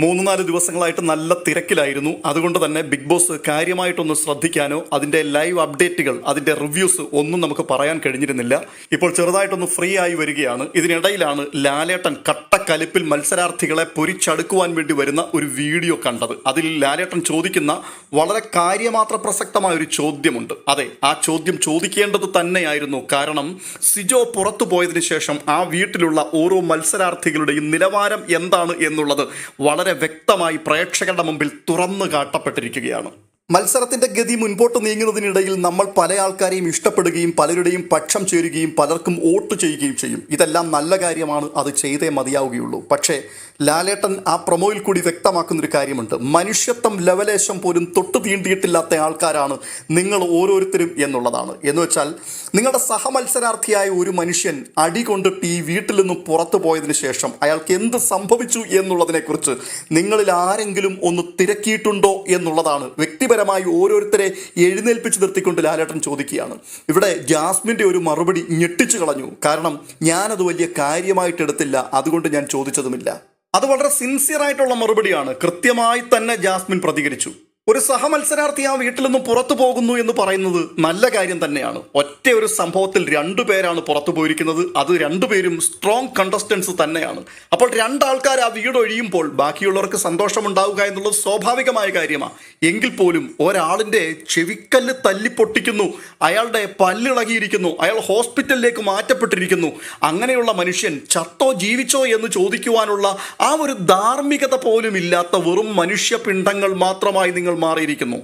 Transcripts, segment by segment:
മൂന്ന് നാല് ദിവസങ്ങളായിട്ട് നല്ല തിരക്കിലായിരുന്നു. അതുകൊണ്ട് തന്നെ ബിഗ് ബോസ് കാര്യമായിട്ടൊന്ന് ശ്രദ്ധിക്കാനോ അതിന്റെ ലൈവ് അപ്ഡേറ്റുകൾ അതിന്റെ റിവ്യൂസ് ഒന്നും നമുക്ക് പറയാൻ കഴിഞ്ഞിരുന്നില്ല. ഇപ്പോൾ ചെറുതായിട്ടൊന്ന് ഫ്രീ ആയി വരികയാണ്. ഇതിനിടയിലാണ് ലാലേട്ടൻ കട്ടക്കലിപ്പിൽ മത്സരാർത്ഥികളെ പൊരിച്ചടുക്കുവാൻ വേണ്ടി വരുന്ന ഒരു വീഡിയോ കണ്ടത്. അതിൽ ലാലേട്ടൻ ചോദിക്കുന്ന വളരെ കാര്യമാത്ര പ്രസക്തമായ ഒരു ചോദ്യമുണ്ട്. അതെ ആ ചോദ്യം ചോദിക്കേണ്ടത് തന്നെയായിരുന്നു. കാരണം സിജോ പുറത്തു പോയതിനു ശേഷം ആ വീട്ടിലുള്ള ഓരോ മത്സരാർത്ഥികളുടെയും നിലവാരം എന്താണ് എന്നുള്ളത് വളരെ വ്യക്തമായി പ്രേക്ഷകരുടെ മുമ്പിൽ തുറന്നു കാട്ടപ്പെട്ടിരിക്കുകയാണ്. മത്സരത്തിന്റെ ഗതി മുൻപോട്ട് നീങ്ങുന്നതിനിടയിൽ നമ്മൾ പല ആൾക്കാരെയും ഇഷ്ടപ്പെടുകയും പലരുടെയും പക്ഷം ചേരുകയും പലർക്കും വോട്ട് ചെയ്യുകയും ചെയ്യും. ഇതെല്ലാം നല്ല കാര്യമാണ്. അത് ചെയ്തേ മതിയാവുകയുള്ളൂ. പക്ഷേ ലാലേട്ടൻ ആ പ്രൊമോയിൽ കൂടി വ്യക്തമാക്കുന്നൊരു കാര്യമുണ്ട്. മനുഷ്യത്വം ലവലേശം പോലും തൊട്ട് തീണ്ടിയിട്ടില്ലാത്ത ആൾക്കാരാണ് നിങ്ങൾ ഓരോരുത്തരും എന്നുള്ളതാണ്. എന്ന് വെച്ചാൽ നിങ്ങളുടെ സഹമത്സരാർത്ഥിയായ ഒരു മനുഷ്യൻ അടി കൊണ്ടിട്ട് ഈ വീട്ടിൽ നിന്നും പുറത്തു പോയതിനു ശേഷം അയാൾക്ക് എന്ത് സംഭവിച്ചു എന്നുള്ളതിനെക്കുറിച്ച് നിങ്ങളിൽ ആരെങ്കിലും ഒന്ന് തിരക്കിയിട്ടുണ്ടോ എന്നുള്ളതാണ് വ്യക്തിപരമായി ഓരോരുത്തരെ എഴുന്നേൽപ്പിച്ച് നിർത്തിക്കൊണ്ട് ലാലേട്ടൻ ചോദിക്കുകയാണ്. ഇവിടെ ജാസ്മിന്റെ ഒരു മറുപടി ഞെട്ടിച്ചു കളഞ്ഞു. കാരണം ഞാനത് വലിയ കാര്യമായിട്ട് എടുത്തില്ല. അതുകൊണ്ട് ഞാൻ ചോദിച്ചതുമില്ല. അത് വളരെ സിൻസിയർ ആയിട്ടുള്ള മറുപടിയാണ്. കൃത്യമായി തന്നെ ജാസ്മിൻ പ്രതികരിച്ചു. ഒരു സഹമത്സരാർത്ഥി ആ വീട്ടിൽ നിന്നും പുറത്തു പോകുന്നു എന്ന് പറയുന്നത് നല്ല കാര്യം തന്നെയാണ്. ഒറ്റ ഒരു സംഭവത്തിൽ രണ്ടു പേരാണ് പുറത്തു പോയിരിക്കുന്നത്. അത് രണ്ടുപേരും സ്ട്രോങ് കണ്ടസ്റ്റൻസ് തന്നെയാണ്. അപ്പോൾ രണ്ടാൾക്കാർ ആ വീട് ഒഴിയുമ്പോൾ ബാക്കിയുള്ളവർക്ക് സന്തോഷമുണ്ടാവുക എന്നുള്ളത് സ്വാഭാവികമായ കാര്യമാണ് എങ്കിൽ പോലും ഒരാളിന്റെ ചെവിക്കല്ല് തല്ലിപ്പൊട്ടിക്കുന്നു. അയാളുടെ പല്ലിളകിയിരിക്കുന്നു അയാൾ ഹോസ്പിറ്റലിലേക്ക് മാറ്റപ്പെട്ടിരിക്കുന്നു. അങ്ങനെയുള്ള മനുഷ്യൻ ചത്തോ ജീവിച്ചോ എന്ന് ചോദിക്കുവാനുള്ള ആ ഒരു ധാർമ്മികത പോലും ഇല്ലാത്ത വെറും മനുഷ്യപിണ്ഡങ്ങൾ മാത്രമായി നിങ്ങൾ മാറിയിരിക്കുന്നു.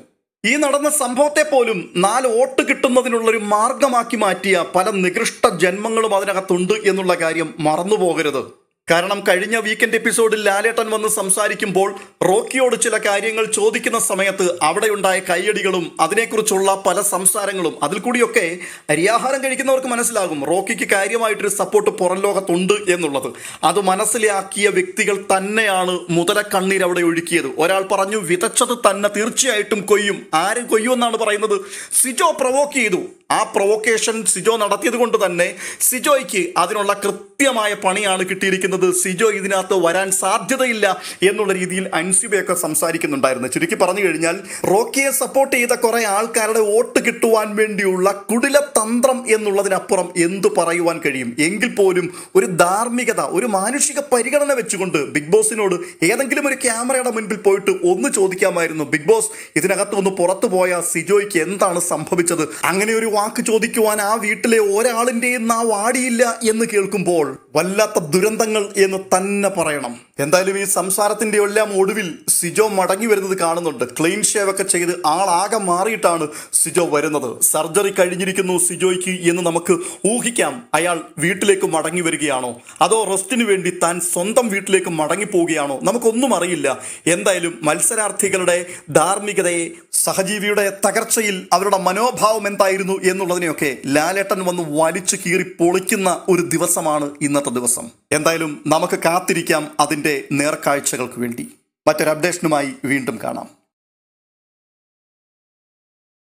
ഈ നടന്ന സംഭവത്തെ പോലും നാല് വോട്ട് കിട്ടുന്നതിനുള്ള ഒരു മാർഗമാക്കി മാറ്റിയ പല നികൃഷ്ട ജന്മങ്ങളും അതിനകത്തുണ്ട് എന്നുള്ള കാര്യം മറന്നു പോകരുത് കാരണം കഴിഞ്ഞ വീക്കെൻഡ് എപ്പിസോഡിൽ ലാലേട്ടൻ വന്ന് സംസാരിക്കുമ്പോൾ റോക്കിയോട് ചില കാര്യങ്ങൾ ചോദിക്കുന്ന സമയത്ത് അവിടെയുണ്ടായ കൈയടികളും അതിനെക്കുറിച്ചുള്ള പല സംസാരങ്ങളും അതിൽ കൂടിയൊക്കെ അരിയാഹാരം കഴിക്കുന്നവർക്ക് മനസ്സിലാകും. റോക്കിക്ക് കാര്യമായിട്ടൊരു സപ്പോർട്ട് പുറം ലോകത്തുണ്ട് എന്നുള്ളത്. അത് മനസ്സിലാക്കിയ വ്യക്തികൾ തന്നെയാണ് മുതല കണ്ണീർ അവിടെ ഒഴുക്കിയത്. ഒരാൾ പറഞ്ഞു വിതച്ചത് തന്നെ തീർച്ചയായിട്ടും കൊയ്യും. ആര് കൊയ്യുമെന്നാണ് പറയുന്നത്. സിജോ പ്രൊവോക്ക് ചെയ്തു. ആ പ്രൊവോക്കേഷൻ സിജോ നടത്തിയത് കൊണ്ട് തന്നെ സിജോയ്ക്ക് അതിനുള്ള കൃത്യമായ പണിയാണ് കിട്ടിയിരിക്കുന്നത്. സിജോ ഇതിനകത്ത് വരാൻ സാധ്യതയില്ല എന്നുള്ള രീതിയിൽ അൻസിബയൊക്കെ സംസാരിക്കുന്നുണ്ടായിരുന്നു. ചുരുക്കി പറഞ്ഞു കഴിഞ്ഞാൽ റോക്കിയെ സപ്പോർട്ട് ചെയ്ത കുറെ ആൾക്കാരുടെ വോട്ട് കിട്ടുവാൻ വേണ്ടിയുള്ള കുടില തന്ത്രം എന്നുള്ളതിനപ്പുറം എന്തു പറയുവാൻ കഴിയും? എങ്കിൽ പോലും ഒരു ധാർമ്മികത ഒരു മാനുഷിക പരിഗണന വെച്ചുകൊണ്ട് ബിഗ് ബോസിനോട് ഏതെങ്കിലും ഒരു ക്യാമറയുടെ മുൻപിൽ പോയിട്ട് ഒന്ന് ചോദിക്കാമായിരുന്നു. ബിഗ് ബോസ് ഇതിനകത്ത് ഒന്ന് പുറത്തു പോയ സിജോയ്ക്ക് എന്താണ് സംഭവിച്ചത്? അങ്ങനെ ഒരു വാക്ക് ചോദിക്കുവാൻ ആ വീട്ടിലെ ഒരാളിന്റെയും നാ വാടിയില്ല എന്ന് കേൾക്കുമ്പോൾ വല്ലാത്ത ദുരന്തങ്ങൾ എന്ന് തന്നെ പറയണം. എന്തായാലും ഈ സംസാരത്തിന്റെ എല്ലാം ഒടുവിൽ സിജോ മടങ്ങി വരുന്നത് കാണുന്നുണ്ട്. ക്ലീൻ ഷേവ് ഒക്കെ ചെയ്ത് ആളാകെ മാറിയിട്ടാണ് സിജോ വരുന്നത്. സർജറി കഴിഞ്ഞിരിക്കുന്നു സിജോയ്ക്ക് എന്ന് നമുക്ക് ഊഹിക്കാം. അയാൾ വീട്ടിലേക്ക് മടങ്ങി വരികയാണോ? അതോ റെസ്റ്റിന് വേണ്ടി താൻ സ്വന്തം വീട്ടിലേക്ക് മടങ്ങി പോവുകയാണോ? നമുക്കൊന്നും അറിയില്ല. എന്തായാലും മത്സരാർത്ഥികളുടെ ധാർമ്മികതയെ സഹജീവിയുടെ തകർച്ചയിൽ അവരുടെ മനോഭാവം എന്തായിരുന്നു എന്നുള്ളതിനെയൊക്കെ ലാലേട്ടൻ വന്ന് വലിച്ചു കീറി പൊളിക്കുന്ന ഒരു ദിവസമാണ് ഇന്നത്തെ ദിവസം. എന്തായാലും നമുക്ക് കാത്തിരിക്കാം അതിന്റെ നേർക്കാഴ്ചകൾക്ക് വേണ്ടി. മറ്റൊരു അപ്ഡേഷനുമായി വീണ്ടും കാണാം.